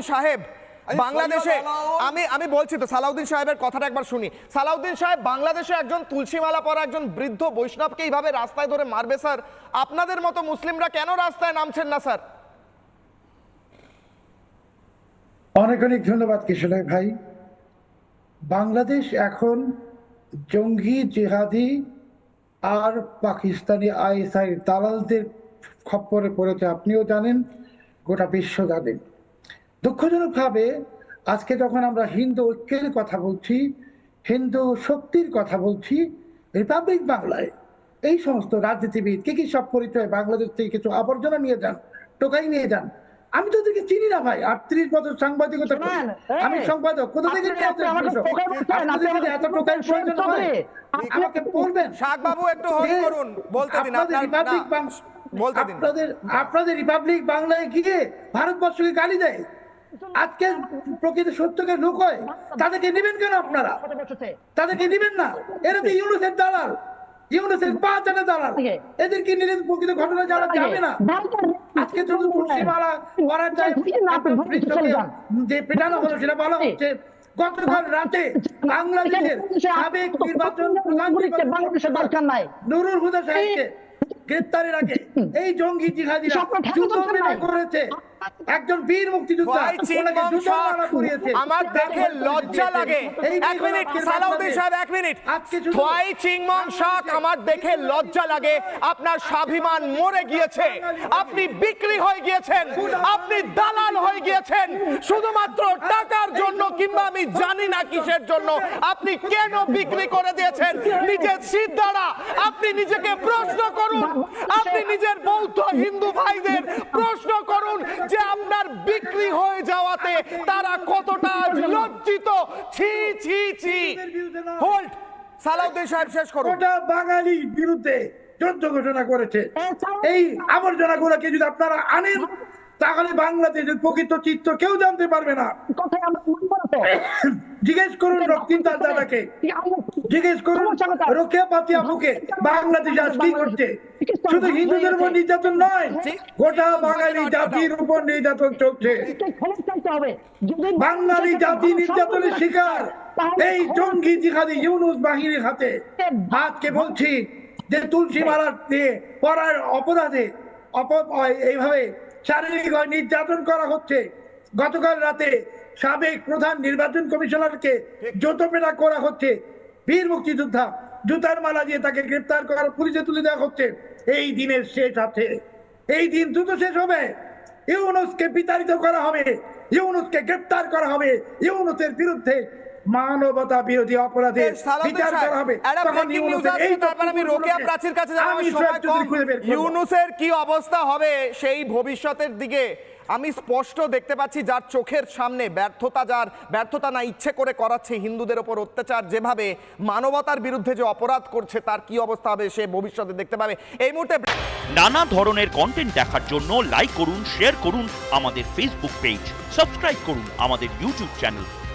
সালাউদ্দিন সাহেব বাংলাদেশে আমি আমি বলছি তো সালাউদ্দিন সাহেবের কথাটা একবার শুনি। সালাউদ্দিন সাহেব বাংলাদেশে একজন তুলসীমালা পরা একজন বৃদ্ধ বৈষ্ণবকে এইভাবে রাস্তায় ধরে মারবে স্যার? আপনাদের মতো মুসলিমরা কেন রাস্তায় নামছেন না স্যার? অনেক অনেক ধন্যবাদ কিশোর ভাই। বাংলাদেশ এখন জঙ্গি জেহাদি আর পাকিস্তানি আইএসআই দালালদের খপ্পরে পড়েছে। আপনিও জানেন গোটা বিশ্ব জানেন দুঃখজনকভাবে আজকে যখন আমরা হিন্দু ঐক্যের কথা বলছি হিন্দু শক্তির কথা বলছি রিপাবলিক বাংলায় এই সমস্ত রাজনীতিবিদ কি কি সব পরিচয় বাংলাদেশ থেকে কিছু আবর্জনা নিয়ে যান টোকাই নিয়ে যান আমি তো ওদেরকে চিনি না ভাই আটত্রিশ বছর সাংবাদিকতা আমি সংবাদক কোথা থেকে এত টোকাই প্রয়োজন হয়, আমাকে বলবেন। শাক বাবু একটু হোল্ড করুন বলতে দিন আপনাদের আপনার রিপাবলিক না, বাং- বলতে দিন। আপনাদের আপনাদের রিপাবলিক বাংলায় গিয়ে ভারতবর্ষকে গালি দেয়। আজকে প্রকৃত সত্যকে লুকোয় তাদেরকে নেবেন কেন আপনারা তাদেরকে নেবেন না এরা তো ইউনুসের দালাল ইউনুসের পা দালাল এদেরকে নিলে প্রকৃত ঘটনা জানা যাবে না আজকে শুধু তুলসীমালা করার যায় যে পেটানো হলো সেটা বলা হচ্ছে গতকাল রাতে বাংলাদেশের সাবেক নির্বাচন বাংলাদেশের দরকার নাই নুরুল হুদা সাহেবকে গ্রেপ্তারের আগে এই জঙ্গি জিহাদিরা। করেছে একজন বীর মুক্তিযোদ্ধা আমার দেখে লজ্জা লাগে। এক মিনিট মেয়েগুলোকে সালাউদ্দিন সাহেব এক মিনিট। থোয়াই চিংমং শাক আমার দেখে লজ্জা লাগে। আপনার স্বাভিমান মরে গিয়েছে। আপনি বিক্রি হয়ে গিয়েছেন। আপনি দালাল হয়ে গিয়েছেন। শুধুমাত্র টাকার জন্য কিংবা আমি জানি না কিসের জন্য। আপনি কেন বিক্রি করে দিয়েছেন? নিজের শীত দ্বারা। আপনি নিজেকে প্রশ্ন করুন। আপনি নিজের বৌদ্ধ হিন্দু ভাইদের প্রশ্ন করুন যে আপনার বিক্রি হয়ে যাওয়াতে তারা কতটা লজ্জিত? ছি ছি ছি। হোল্ড সালাউদ্দিন সাহেব শেষ করুন। ওটা বাঙালির বিরুদ্ধে যুদ্ধ ঘোষণা করেছে। এই আবর্জনা গুলোকে যদি আপনারা আনেন তাহলে বাংলাদেশের প্রকৃত চিত্র কেউ জানতে পারবে না। জিজ্ঞেস করুন রক্তিম তার দাদাকে। জিজ্ঞেস করুন রোকেয়া পাতিয়া বুকে বাংলাদেশ আজ কি করছে? শুধু হিন্দুদের উপর নির্যাতন নয় গোটা বাঙালি জাতির উপর নির্যাতন চলছে। বাঙালি জাতি নির্যাতনের শিকার। এই জঙ্গি জিহাদি ইউনুস বাহিনীর হাতে আজকে বলছি যে তুলসী মালা দিয়ে পড়ার অপরাধে অপ- এইভাবে শারীরিক নির্যাতন করা হচ্ছে। গতকাল রাতে সাবেক প্রধান নির্বাচন কমিশনারকে জোতপেটা করা হচ্ছে। বীর মুক্তিযোদ্ধা জুতার মালা দিয়ে তাকে গ্রেপ্তার করার পুলিশে তুলে দেওয়া হচ্ছে। এই দিনের শেষ আছে। এই দিন দ্রুত শেষ হবে। ইউনুসকে বিতাড়িত করা হবে। ইউনুসকে গ্রেপ্তার করা হবে। ইউনুসের বিরুদ্ধে মানবতা বিরোধী অপরাধে বিচার করা হবে। তখন আমি রোকেয়া প্রাচীর কাছে যাব, আমি। ইউনুসের কি অবস্থা হবে সেই ভবিষ্যতের দিকে আমি স্পষ্ট দেখতে পাচ্ছি যার চোখের সামনে ব্যর্থতা যার ব্যর্থতা না ইচ্ছে করে করাচ্ছে হিন্দুদের ওপর অত্যাচার যেভাবে মানবতার বিরুদ্ধে যে অপরাধ করছে তার কি অবস্থা হবে সে ভবিষ্যতে দেখতে পাবে। এই মুহূর্তে নানা ধরনের কন্টেন্ট দেখার জন্য লাইক করুন শেয়ার করুন আমাদের ফেসবুক পেজ সাবস্ক্রাইব করুন আমাদের ইউটিউব চ্যানেল